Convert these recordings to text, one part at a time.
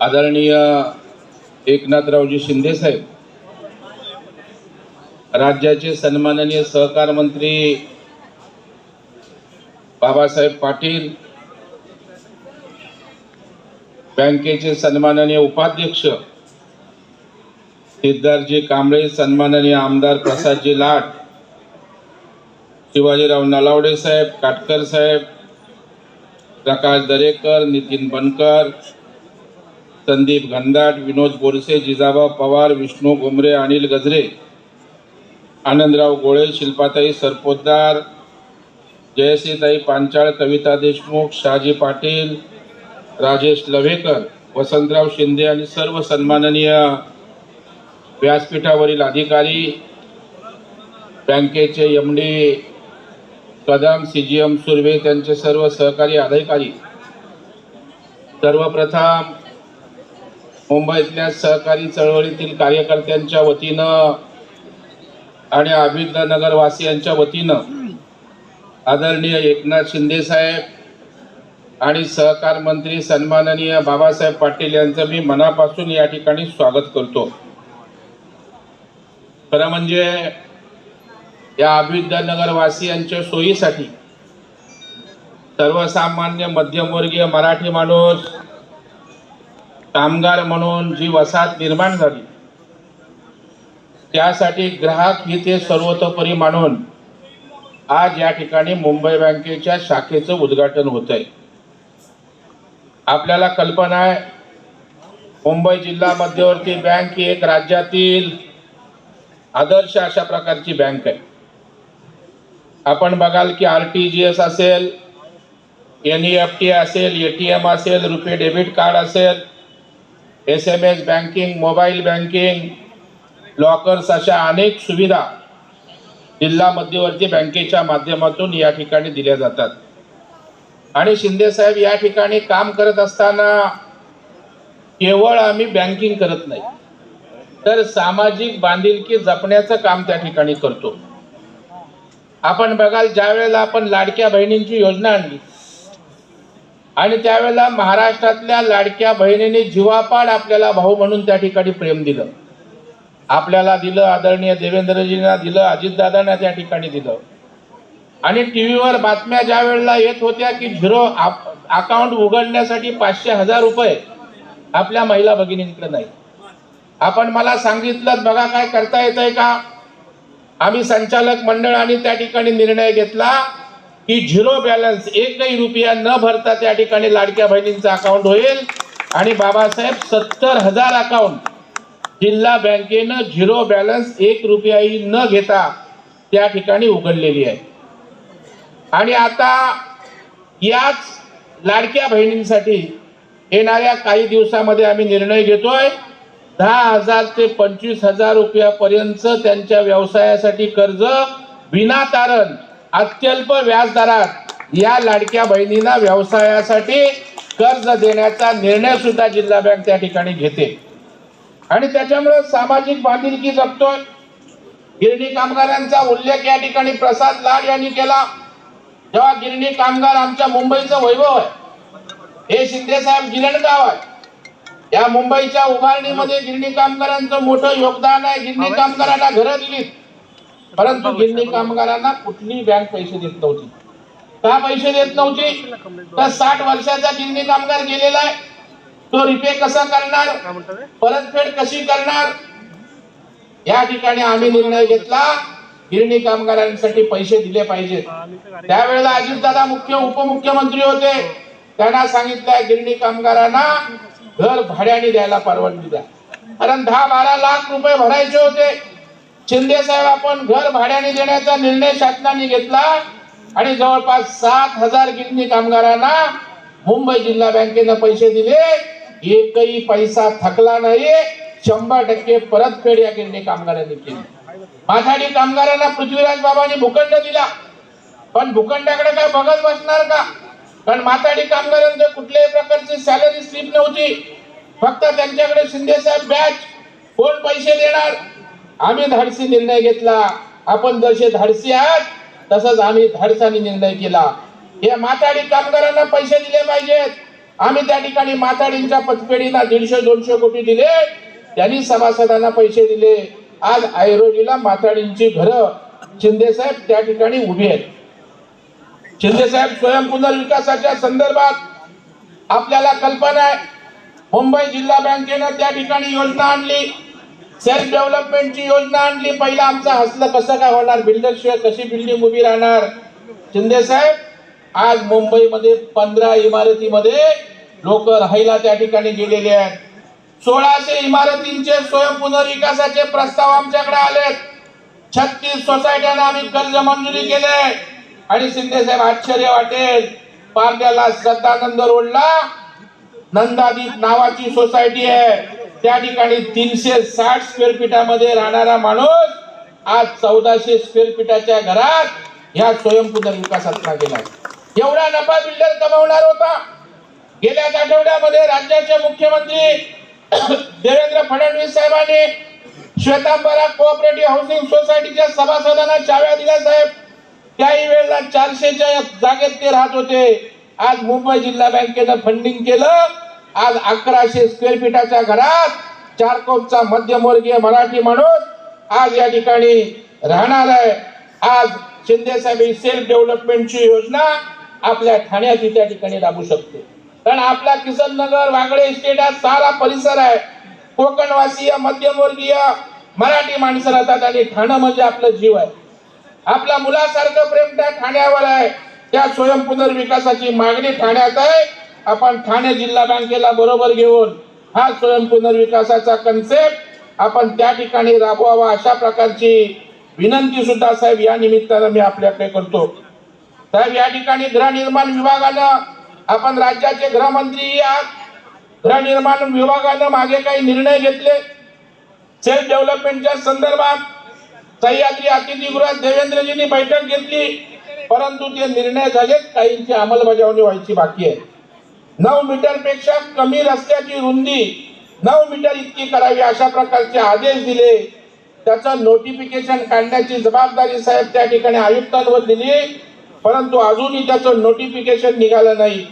आदरणीय एकनाथरावजी शिंदे साहेब राज्याचे सन्माननीय सहकार मंत्री बाबासाहेब पाटील बँकेचे सन्माननीय उपाध्यक्ष सिद्धार्थजी कांबळे सन्माननीय आमदार प्रसादजी लाट शिवाजीराव नलावडे साहेब काटकर साहेब प्रकाश दरेकर नितीन बनकर संदीप गंधाट विनोद बोरसे जिजाबा पवार विष्णू घुमरे अनिल गजरे आनंदराव गोळे शिल्पाताई सरपोतदार जयश्रीताई पांचाळ कविता देशमुख शहाजी पाटील राजेश लव्हेकर वसंतराव शिंदे आणि सर्व सन्माननीय व्यासपीठावरील अधिकारी बँकेचे M D Kadam C G M Surve त्यांचे सर्व सहकारी अधिकारी. सर्वप्रथम मुंबईतल्या सहकारी चळवळीतील कार्यकर्त्यांच्या वतीनं आणि अभिनगरवासियांच्या वतीनं आदरणीय एकनाथ शिंदे साहेब आणि सहकार मंत्री सन्माननीय बाबासाहेब पाटील यांचं मी मनापासून या ठिकाणी स्वागत करतो. खरं म्हणजे या अभिनगरवासियांच्या सोयीसाठी सर्वसामान्य मध्यमवर्गीय मराठी माणूस कामगार म्हणून जी वसाहत निर्माण झाली त्यासाठी ग्राहक हिते सर्वतोपरी मानून आज या ठिकाणी मुंबई बँकेच्या शाखेचं उद्घाटन होत आहे आपल्याला कल्पना आहे मुंबई जिल्हा मध्यवर्ती बँक ही एक राज्यातील आदर्श अशा प्रकारची बँक आहे. आपण बघाल की आर टी जी एस असेल एन ई एफ टी असेल ए टी एम असेल रुपे डेबिट कार्ड असेल S M S banking mobile banking lockers अशा अनेक सुविधा जिल्हा मध्यवर्ती बँकेच्या माध्यमातून या ठिकाणी दिल्या जातात. आणि शिंदेसाहेब या ठिकाणी काम करत असताना केवळ आम्ही बँकिंग करत नाही तर सामाजिक बांधिलकी जपण्याचं काम त्या ठिकाणी करतो. आपण बघाल ज्या वेळेला आपण लाडक्या बहिणींची योजना आणली आणि त्यावेळेला महाराष्ट्रातल्या लाडक्या बहिणीने जीवापाड आपल्याला भाऊ म्हणून त्या ठिकाणी प्रेम दिलं. आपल्याला दिलं आदरणीय देवेंद्रजींना दिलं अजितदादांना त्या ठिकाणी दिलं. आणि टी व्हीवर बातम्या ज्या वेळेला येत होत्या की झिरो अकाउंट उघडण्यासाठी पाचशे हजार रुपये आपल्या महिला भगिनींकडे नाही. आपण मला सांगितलं बघा काय करता येत आहे का? आम्ही संचालक मंडळ आणि त्या ठिकाणी निर्णय घेतला. की झिरो बॅलन्स एकही रुपया न भरता त्या ठिकाणी लाडक्या बहिणींचं अकाउंट होईल. आणि बाबासाहेब सत्तर हजार अकाउंट जिल्हा बँकेनं झिरो बॅलन्स एक रुपयाही न घेता त्या ठिकाणी उघडलेली आहे. आणि आता याच लाडक्या बहिणींसाठी येणाऱ्या काही दिवसामध्ये आम्ही निर्णय घेतोय. दहा हजार ते पंचवीस हजार रुपयापर्यंत त्यांच्या व्यवसायासाठी कर्ज विना तारण अत्यल्प व्याजदरात या लाडक्या बहिणींना व्यवसायासाठी कर्ज देण्याचा निर्णय सुद्धा जिल्हा बँक त्या ठिकाणी घेते. आणि त्याच्यामुळे सामाजिक बांधिलकी जपतोय. गिरणी कामगारांचा उल्लेख या ठिकाणी प्रसाद लाड यांनी केला. जेव्हा गिरणी कामगार आमच्या मुंबईचं वैभव आहे. हे शिंदे साहेब गिरणगाव आहे. या मुंबईच्या उभारणीमध्ये गिरणी कामगारांचं मोठं योगदान आहे. गिरणी कामगारांना घरं दिली परंतु गिरणी कामगारांना कुठलीही बँक पैसे देत नव्हती. का पैसे देत नव्हती? तर साठ वर्षाचा गिरणी कामगार गेलेला आहे. तो रिपे कसा करणार? परतफेड कशी करणार? या ठिकाणी आम्ही निर्णय घेतला. गिरणी कामगारांसाठी पैसे दिले पाहिजेत. त्यावेळेला अजितदादा मुख्य उपमुख्यमंत्री होते. त्यांना सांगितलं गिरणी कामगारांना घर भाड्याने द्यायला परवानगी द्या. कारण दहा बारा लाख रुपये भरायचे होते. शिंदे साहेब आपण घर भाड्याने देण्याचा निर्णय शासनाने घेतला आणि जवळपास सात हजार गिरणी कामगारांना मुंबई जिल्हा बँकेनं पैसे दिले. एकही पैसा थकला नाही. शंभर टक्के परतफेड या गिरणी कामगारांनी केली. माथाडी कामगारांना पृथ्वीराज बाबांनी भूखंड दिला. पण भूखंडाकडे काय बघत बसणार का? कारण माथाडी कामगारांचे कुठल्याही प्रकारची सॅलरी स्लिप नव्हती. फक्त त्यांच्याकडे शिंदे साहेब बॅच कोण पैसे देणार? आम्ही धाडसी निर्णय घेतला. आपण जसे धाडसी आहात तसंच आम्ही धाडसाने निर्णय केला. या माथाडी कामगारांना पैसे दिले पाहिजेत. आम्ही त्या ठिकाणी माथाडींच्या पतपेढीला दीडशे दोनशे कोटी दिले. त्यांनी सभासदांना पैसे दिले. आज ऐरोलीला माताडींची घरं शिंदे साहेब त्या ठिकाणी उभी आहेत. शिंदे साहेब स्वयं पुनर्विकासाच्या संदर्भात आपल्याला कल्पना आहे. मुंबई जिल्हा बँकेनं त्या ठिकाणी योजना आणली. सेल्फ डेव्हलपमेंटची योजना आणली. पहिला आमचं हसलं कसं काय होणार? बिल्डर शिवाय कशी बिल्डिंग उभी राहणार? शिंदे साहेब आज मुंबईमध्ये पंधरा इमारतीमध्ये लोक राहायला त्या ठिकाणी गेलेले आहेत. सोळाशे इमारतींचे स्वयं पुनर्विकासाचे प्रस्ताव आमच्याकडे आलेत. छत्तीस सोसायट्यांना आम्ही कर्ज मंजुरी केले. आणि शिंदे साहेब आश्चर्य वाटेल. पारड्याला श्रद्धानंद रोडला नंदादीप नावाची सोसायटी आहे. त्या ठिकाणी तीनशे साठ स्क्वेअर फीटामध्ये राहणारा माणूस आज चौदाशे स्क्वेअर फीटाच्या घरात ह्या स्वयं विकासात गेला एवढा नफा बिल्डर कमावणार होता. गेल्याच आठवड्यामध्ये राज्याचे मुख्यमंत्री देवेंद्र फडणवीस साहेबांनी श्वेतांबरा कोऑपरेटिव्ह हाऊसिंग सोसायटीच्या सभासदांना चाव्या दिल्या साहेब. त्याही वेळेला चारशेच्या जागेत ते राहत होते. आज मुंबई जिल्हा बँकेनं फंडिंग केलं. आज अकराशे स्क्वेअर फीटाच्या घरात चार कोटचा मध्यमवर्गीय मराठी माणूस आज या ठिकाणी राहणार आहे. आज शिंदे साहेब सेल्फ डेव्हलपमेंटची योजना आपल्या ठाण्यात त्या ठिकाणी राबू शकते. कारण आपला किसन नगर वागळे इस्टेट हा सारा परिसर आहे. कोकणवासीय मध्यमवर्गीय मराठी माणसं राहतात आणि ठाणं म्हणजे आपलं जीव आहे. आपल्या मुलासारखं प्रेम त्या ठाण्यावर आहे. त्या स्वयं पुनर्विकासाची मागणी ठाण्यात आहे. आपण ठाणे जिल्हा बँकेला बरोबर घेऊन हा स्वयं पुनर्विकासाचा कन्सेप्ट आपण त्या ठिकाणी राबवावा अशा प्रकारची विनंती सुद्धा साहेब या निमित्तानं मी आपल्याकडे करतो. साहेब या ठिकाणी गृहनिर्माण विभागानं आपण राज्याचे गृहमंत्री आहात. गृहनिर्माण विभागानं मागे काही निर्णय घेतले. सेल्फ डेव्हलपमेंटच्या संदर्भात सह्याद्री अतिथीगृहात देवेंद्रजींनी बैठक घेतली. परंतु ते निर्णय झालेत. काहींची अंमलबजावणी व्हायची बाकी आहे. नऊ मीटरपेक्षा कमी रस्त्याची रुंदी. नऊ मीटर इतकी करावी अशा प्रकारचे आदेश दिले. त्याचं नोटिफिकेशन काढण्याची जबाबदारी साहेब त्या ठिकाणी आयुक्तांवर दिली. परंतु अजूनही त्याचं नोटिफिकेशन निघालं नाही.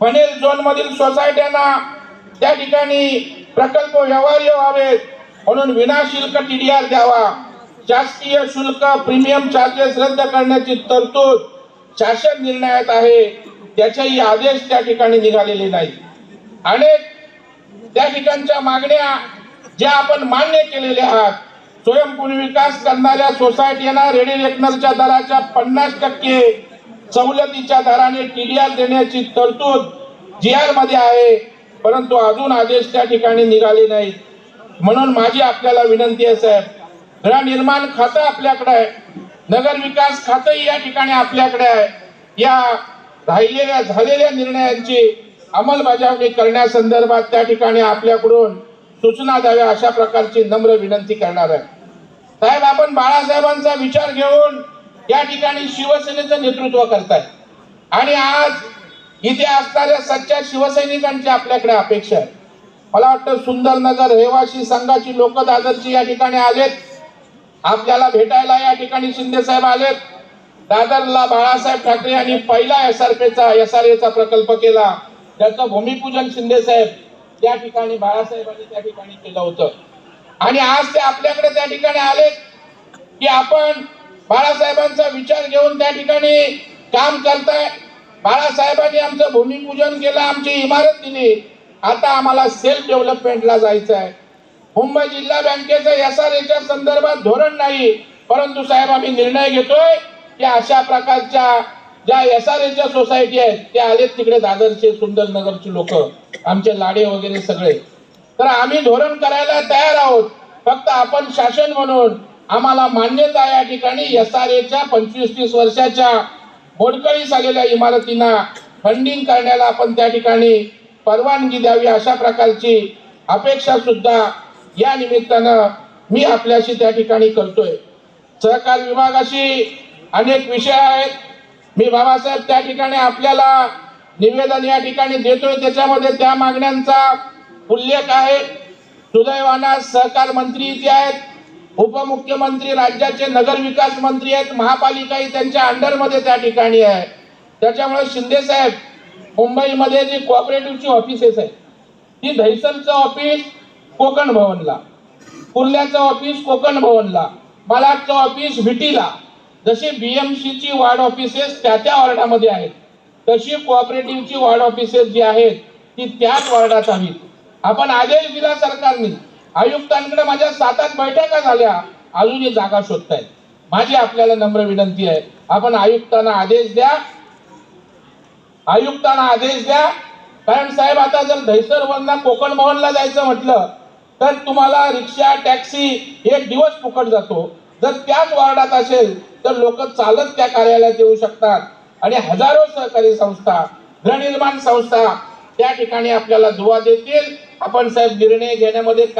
पनेल झोन मधील सोसायट्यांना त्या ठिकाणी प्रकल्प व्यवहार्य व्हावेत. म्हणून विनाशुल्क टीडीआर द्यावा. शासकीय शुल्क प्रीमियम चार्जेस रद्द करण्याची तरतूद शासन निर्णयात आहे. त्याचेही आदेश त्या ठिकाणी निघालेले नाही. अनेक त्या ठिकाणच्या मागण्या ज्या आपण मान्य केलेल्या आहात स्वयंपूर्ण विकास करणाऱ्या सोसायटीना रेडी रेकनरच्या दराच्या पन्नास टक्के सवलतीच्या दराने टीडीआर देण्याची तरतूद जी आरमध्ये आहे परंतु अजून आदेश त्या ठिकाणी निघाले नाही म्हणून माझी आपल्याला विनंती आहे साहेब गृहनिर्माण खातं आपल्याकडे आहे नगर विकास खातंही या ठिकाणी आपल्याकडे आहे. या राहिलेल्या झालेल्या निर्णयांची अंमलबजावणी करण्यासंदर्भात त्या ठिकाणी आपल्याकडून सूचना द्याव्या अशा प्रकारची नम्र विनंती करणार आहे. साहेब आपण बाळासाहेबांचा विचार घेऊन या ठिकाणी शिवसेनेचं नेतृत्व करताय. आणि आज इथे असणाऱ्या सच्च्या शिवसैनिकांची आपल्याकडे अपेक्षा आहे. मला वाटतं सुंदरनगर रहिवासी संघाची लोक दादरची या ठिकाणी आलेत. आपल्याला भेटायला या ठिकाणी शिंदे साहेब आलेत. दादरला बाळासाहेब ठाकरे यांनी पहिला एस आर पीचा एस आर एचा प्रकल्प केला. त्याचं भूमिपूजन शिंदे साहेब त्या ठिकाणी बाळासाहेबांनी त्या ठिकाणी केलं होतं. आणि आज ते आपल्याकडे त्या ठिकाणी आले की आपण बाळासाहेबांचा विचार घेऊन त्या ठिकाणी काम करताय. बाळासाहेबांनी आमचं भूमिपूजन केलं आमची इमारत दिली आता आम्हाला सेल्फ डेव्हलपमेंटला जायचं आहे मुंबई जिल्हा बँकेचं एस आर एच्या संदर्भात धोरण नाही परंतु साहेब आम्ही निर्णय घेतोय की अशा प्रकारच्या ज्या एस आर एच्या सोसायटी आहेत ते आलेत तिकडे दादरचे सुंदरनगरची लोक आमचे लाडे वगैरे सगळे. तर आम्ही धोरण करायला तयार आहोत. फक्त आपण शासन म्हणून आम्हाला मान्यता या ठिकाणी एस आर एच्या पंचवीस तीस वर्षाच्या मोडकळीस आलेल्या इमारतींना फंडिंग करण्याला आपण त्या ठिकाणी परवानगी द्यावी अशा प्रकारची अपेक्षा सुद्धा या निमित्तानं मी आपल्याशी त्या ठिकाणी करतोय. सहकार विभागाशी अनेक विषय आहेत. मी बाबासाहेब त्या ठिकाणी आपल्याला निवेदन या ठिकाणी देतोय. त्याच्यामध्ये त्या मागण्यांचा उल्लेख आहे. सुदैवाना सहकार मंत्री इथे आहेत. उपमुख्यमंत्री राज्याचे नगर विकास मंत्री आहेत. महापालिकाही त्यांच्या अंडरमध्ये त्या ठिकाणी आहे. त्याच्यामुळे शिंदे साहेब मुंबईमध्ये जी कोऑपरेटिव्हची ऑफिसेस आहेत ती धैसलचं ऑफिस कोकण भवनला कुर्ल्याचं ऑफिस कोकण भवनला मलाडचं ऑफिस व्हिटीला जशी बीएमसीची वार्ड ऑफिसेस त्या त्या वॉर्डामध्ये आहेत तशी कोऑपरेटिव्हची वार्ड ऑफिसेस जी आहेत ती त्याच वार्डात हवीत आपण आदेश दिला सरकारने. आयुक्तांकडे माझ्या सात आठ बैठका झाल्या अजूनही जागा शोधतायत. माझी आपल्याला नम्र विनंती आहे आपण आयुक्तांना आदेश द्या. आयुक्तांना आदेश द्या. कारण साहेब आता जर दहिसरवरनं कोकण भवनला जायचं म्हटलं तर तुम्हाला रिक्षा टॅक्सी एक दिवस फुकट जातो. जर त्याच वार्डात असेल तर लोक चालत त्या कार्यालयात येऊ शकतात. आणि हजारो सहकारी संस्था गृहनिर्माण संस्था त्या ठिकाणी आपल्याला दुवा देतील. आपण साहेब निर्णय घेण्यामध्ये काय